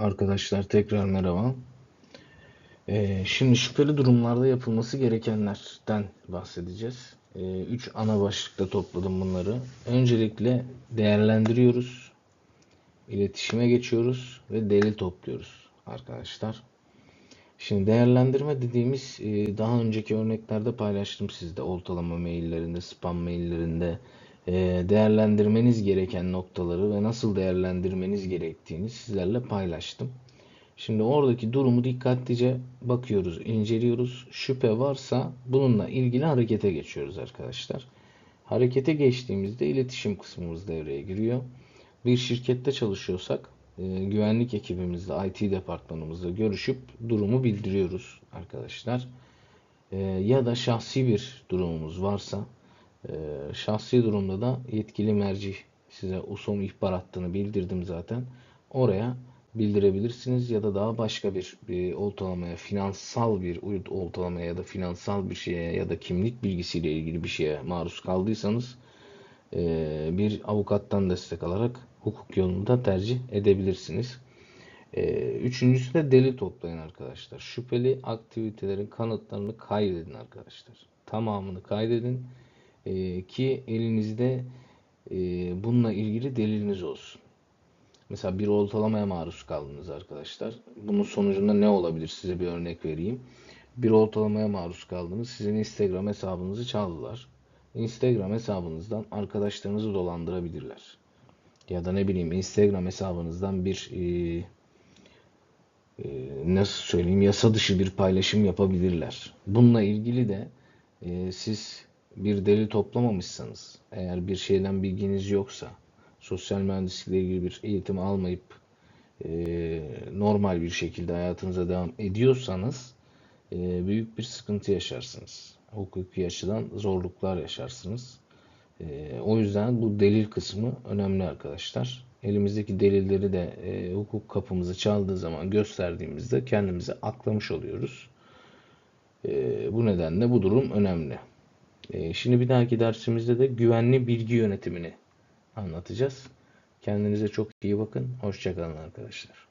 Arkadaşlar tekrar merhaba. Ee, şimdi şüpheli durumlarda yapılması gerekenlerden bahsedeceğiz. Ee, üç ana başlıkta topladım bunları. Öncelikle değerlendiriyoruz, iletişime geçiyoruz ve delil topluyoruz arkadaşlar. Şimdi değerlendirme dediğimiz e, daha önceki örneklerde paylaştım sizde oltalama maillerinde, spam maillerinde değerlendirmeniz gereken noktaları ve nasıl değerlendirmeniz gerektiğini sizlerle paylaştım. Şimdi oradaki durumu dikkatlice bakıyoruz, inceliyoruz. Şüphe varsa bununla ilgili harekete geçiyoruz arkadaşlar. Harekete geçtiğimizde iletişim kısmımız devreye giriyor. Bir şirkette çalışıyorsak e, güvenlik ekibimizle, IT departmanımızla görüşüp durumu bildiriyoruz arkadaşlar. E, ya da şahsi bir durumumuz varsa e, şahsi durumda da yetkili merci size USOM ihbar hattını bildirdim zaten. Oraya bildirebilirsiniz ya da daha başka bir, bir oltalamaya, finansal bir oltalamaya ya da finansal bir şeye ya da kimlik bilgisiyle ilgili bir şeye maruz kaldıysanız e, bir avukattan destek alarak hukuk yolunda tercih edebilirsiniz. E, üçüncüsü de delil toplayın arkadaşlar. Şüpheli aktivitelerin kanıtlarını kaydedin arkadaşlar. Tamamını kaydedin e, ki elinizde bununla ilgili deliliniz olsun. Mesela bir oltalamaya maruz kaldınız arkadaşlar. Bunun sonucunda ne olabilir? Size bir örnek vereyim. Bir oltalamaya maruz kaldınız. Sizin Instagram hesabınızı çaldılar. Instagram hesabınızdan arkadaşlarınızı dolandırabilirler. Ya da ne bileyim Instagram hesabınızdan bir e, e, nasıl söyleyeyim yasa dışı bir paylaşım yapabilirler. Bununla ilgili de e, siz bir delil toplamamışsanız, eğer bir şeyden bilginiz yoksa, sosyal mühendislikle ilgili bir eğitim almayıp e, normal bir şekilde hayatınıza devam ediyorsanız e, büyük bir sıkıntı yaşarsınız. Hukuki açıdan zorluklar yaşarsınız. E, o yüzden bu delil kısmı önemli arkadaşlar. Elimizdeki delilleri de e, hukuk kapımızı çaldığı zaman gösterdiğimizde kendimize aklamış oluyoruz. E, bu nedenle bu durum önemli. E, şimdi bir dahaki dersimizde de güvenli bilgi yönetimini anlatacağız. Kendinize çok iyi bakın. Hoşçakalın arkadaşlar.